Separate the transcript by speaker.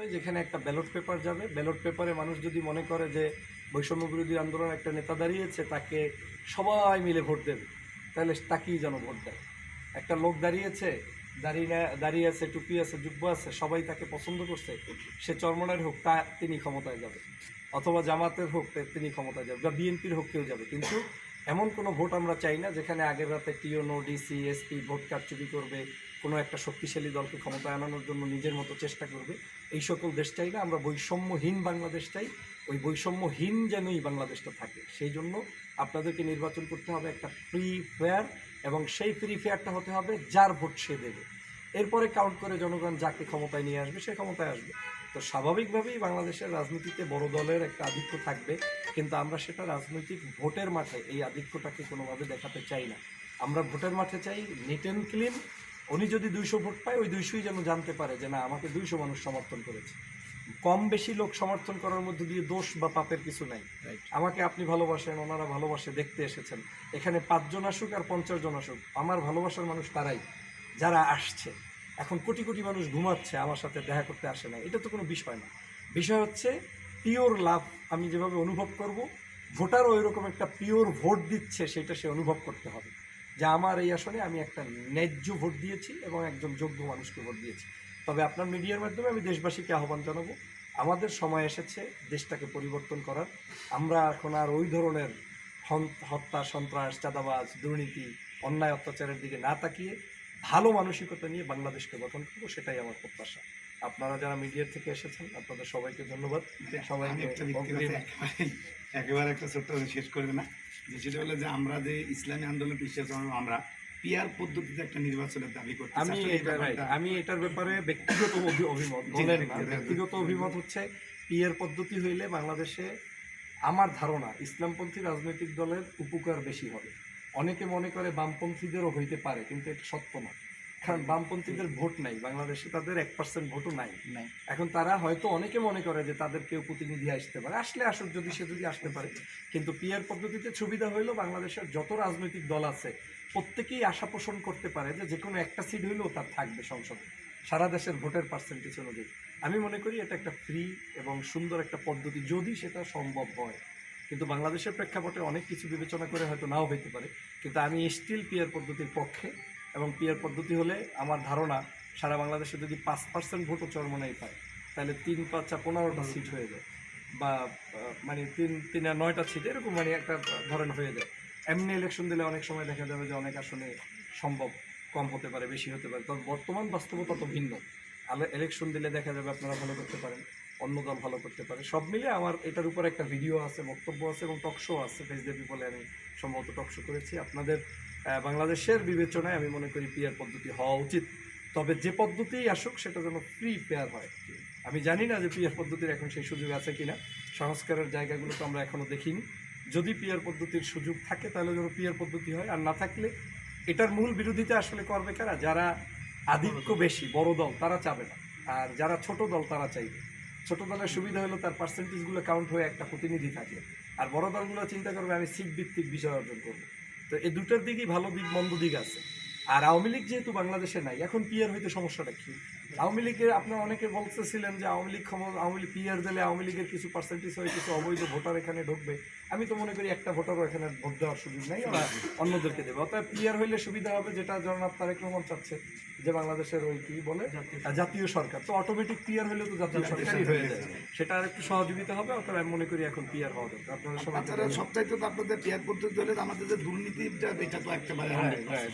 Speaker 1: তাই যেখানে একটা ব্যালট পেপার যাবে, ব্যালট পেপারে মানুষ যদি মনে করে যে বৈষম্য বিরোধী আন্দোলন একটা নেতা দাঁড়িয়েছে, তাকে সবাই মিলে ভোট দেবে, তাহলে তাকেই যেন ভোট দেয়। একটা লোক দাঁড়িয়েছে, দাঁড়িয়ে দাঁড়িয়ে আছে, টুপি আছে, জুব্বা আছে, সবাই তাকে পছন্দ করছে, সে চরমনের হোক, তা তিনি ক্ষমতায় যাবে, অথবা জামাতের হোক তিনি ক্ষমতায় যাবে, বা বিএনপির হোক, কেউ যাবে, কিন্তু এমন কোনো ভোট আমরা চাই না, যেখানে আগের রাতে টিওনো, ডিসি, এসপি ভোট কারচুপি করবে, কোনো একটা শক্তিশালী দলকে ক্ষমতায় আনানোর জন্য নিজের মতো চেষ্টা করবে, এই সকল দেশ চাই না, আমরা বৈষম্যহীন বাংলাদেশ চাই, ওই বৈষম্যহীন যেন যেনই বাংলাদেশটা থাকে। সেই জন্য আপনাদেরকে নির্বাচন করতে হবে একটা ফ্রি ফেয়ার এবং সেই ফ্রি ফেয়ারটা হতে হবে যার ভোট সে দেবে। এরপরে কাউন্ট করে জনগণ যাকে ক্ষমতায় নিয়ে আসবে, সে ক্ষমতায় আসবে। তো স্বাভাবিকভাবেই বাংলাদেশের রাজনীতিতে বড় দলের একটা আধিক্য থাকবে কিন্তু আমরা সেটা রাজনৈতিক ভোটের মাঠে এই আধিক্যটাকে কোনোভাবে দেখাতে চাই না। আমরা ভোটের মাঠে চাই নিট অ্যান্ড ক্লিন উনি যদি দুইশো ভোট পায় ওই দুইশোই যেন জানতে পারে যে না আমাকে দুইশো মানুষ সমর্থন করেছে। কম বেশি লোক সমর্থন করার মধ্যে দিয়ে দোষ বা পাপের কিছু নাই। আমাকে আপনি ভালোবাসেন ওনারা ভালোবাসে দেখতে এসেছেন। এখানে পাঁচজন আসুক আর পঞ্চাশ জন আসুক আমার ভালোবাসার মানুষ তারাই যারা আসছে। এখন কোটি কোটি মানুষ ঘুমাচ্ছে, আমার সাথে দেখা করতে আসে না এটা তো কোনো বিষয় না। বিষয় হচ্ছে পিওর লাভ আমি যেভাবে অনুভব করব ভোটার ওই রকম একটা পিওর ভোট দিচ্ছে, সেটা সে অনুভব করতে হবে। যে আমার এই আসনে আমি একটা ন্যায্য ভোট দিয়েছি এবং একজন যোগ্য মানুষকে ভোট দিয়েছি। তবে আপনার মিডিয়ার মাধ্যমে আমি দেশবাসীকে আহ্বান জানাব, আমাদের সময় এসেছে দেশটাকে পরিবর্তন করার। আমরা এখন আর ওই ধরনের হত্যা, সন্ত্রাস, চাঁদাবাজ, দুর্নীতি, অন্যায়, অত্যাচারের দিকে না তাকিয়ে ভালো মানসিকতা নিয়ে বাংলাদেশকে গঠন করব সেটাই আমার প্রত্যাশা। আপনারা যারা মিডিয়ার থেকে এসেছেন আপনাদের সবাইকে ধন্যবাদ।
Speaker 2: ব্যক্তিগত
Speaker 1: অগ্রিম-
Speaker 2: একেবারে- একটা ছোট্ট শেষ করবে না। যে সেটা হলো যে আমরা যে ইসলামী আন্দোলন বিশ্বাস আমরা পিয়ার পদ্ধতিতে একটা নির্বাচনের দাবি করতে
Speaker 1: আমি আমি এটার ব্যাপারে ব্যক্তিগত অভিমত। বলেন না
Speaker 2: ব্যক্তিগত-
Speaker 1: ব্যক্তিগত অভিমত হচ্ছে পিয়ের পদ্ধতি হইলে বাংলাদেশে আমার ধারণা ইসলামপন্থী রাজনৈতিক দলের উপকার বেশি হবে। অনেকে মনে করে বামপন্থীদেরও হইতে পারে কিন্তু এটা সত্য না। কারণ বামপন্থীদের ভোট নাই বাংলাদেশে তাদের এক পার্সেন্ট ভোটও নাই।
Speaker 2: নাই।
Speaker 1: এখন তারা হয়তো অনেকে মনে করে যে তাদের কেউ প্রতিনিধি আসতে পারে আসলে আসুক যদি সে যদি আসতে পারে। কিন্তু পিয়ার পদ্ধতিতে সুবিধা হইল বাংলাদেশের যত রাজনৈতিক দল আছে প্রত্যেকেই আশা পোষণ করতে পারে যে যে কোনো একটা সিট হইলেও তার থাকবে সংসদে। সারা দেশের ভোটের পার্সেন্টেজ অনুযায়ী। আমি মনে করি এটা একটা ফ্রি এবং সুন্দর একটা পদ্ধতি যদি সেটা সম্ভব হয়। কিন্তু বাংলাদেশের প্রেক্ষাপটে অনেক কিছু বিবেচনা করে হয়তো নাও হইতে পারে। কিন্তু আমি স্টিল পিয়ার পদ্ধতির পক্ষে এবং পিয়ার পদ্ধতি হলে আমার ধারণা সারা বাংলাদেশে যদি পাঁচ পার্সেন্ট ভোটও চরমনাই পায়, তাহলে তিন পাঁচটা পনেরোটা সিট হয়ে যায় বা মানে তিন তিন আর নয়টা সিট এরকম মানে একটা ধরেন হয়ে যায়। এমনি ইলেকশন দিলে অনেক সময় দেখা যাবে যে অনেক আসনে সম্ভব কম হতে পারে, বেশি হতে পারে। তবে বর্তমান বাস্তবতা তো ভিন্ন। ইলেকশন দিলে দেখা যাবে আপনারা ভালো করতে পারেন। অন্য দল ভালো করতে পারে। সব মিলে আমার এটার উপর একটা ভিডিও আছে, বক্তব্য আছে এবং টকশো আছে ফেস দেবী বলে আমি সম্ভবত টকশো করেছি। আপনাদের বাংলাদেশের বিবেচনায় আমি মনে করি পিয়ার পদ্ধতি হওয়া উচিত। তবে যে পদ্ধতিই আসুক, সেটা যেন ফ্রি পেয়ার হয়। আমি জানি না যে পিয়ার পদ্ধতির এখন সেই সুযোগ আছে কিনা। সংস্কারের জায়গাগুলো তো আমরা এখনও দেখিনি। যদি পিয়ার পদ্ধতির সুযোগ থাকে, তাহলে যেন পিয়ার পদ্ধতি হয়। আর না থাকলে এটার মূল বিরোধিতা আসলে করবে কারা? যারা আধিক্য বেশি, বড় দল, তারা চাবে না। আর যারা ছোট দল, তারা চাইবে। ছোট দলের সুবিধা হলো তার পার্সেন্টেজগুলো কাউন্ট হয়ে একটা প্রতিনিধি থাকে। আর বড় দলগুলো চিন্তা করবে, আমি সিট ভিত্তিক বিষয় অর্জন করব। তো এই দুটোর দিকই ভালো দিক, মন্দ দিক আছে। আর আওয়ামী লীগ যেহেতু বাংলাদেশে নাই, এখন পিয়ার হইতে সমস্যাটা কি? আওয়ামী লীগের আপনার অনেকে বলতেছিলেন যে আওয়ামী লীগ ক্ষমতা আওয়ামী লীগ পিয়ার দিলে আওয়ামী লীগের কিছু পার্সেন্টেজ হয়ে কিছু অবৈধ ভোটার এখানে ঢুকবে। আমি তো মনে করি একটা ভোটারও এখানে ভোট দেওয়ার সুযোগ নাই ওরা অন্যদেরকে দেবে। অর্থাৎ পিয়ার হইলে সুবিধা হবে যেটা জগন্নাথ তারেক রহমান চাচ্ছে যে বাংলাদেশের ওই কি বলে? জাতীয় সরকার। তো অটোমেটিক পিয়ার হলে তো জাতীয় সরকারই হয়ে যায় সেটা আর একটু সহযোগিতা হবে অথবা আমি মনে করি এখন পিয়ার হওয়া দরকার। আপনারা সবাই
Speaker 2: সবচাইতে তো আপনাদের পিয়ার পদ্ধতি হলে আমাদের যে দুর্নীতিটা এটা তো একেবারে
Speaker 1: right.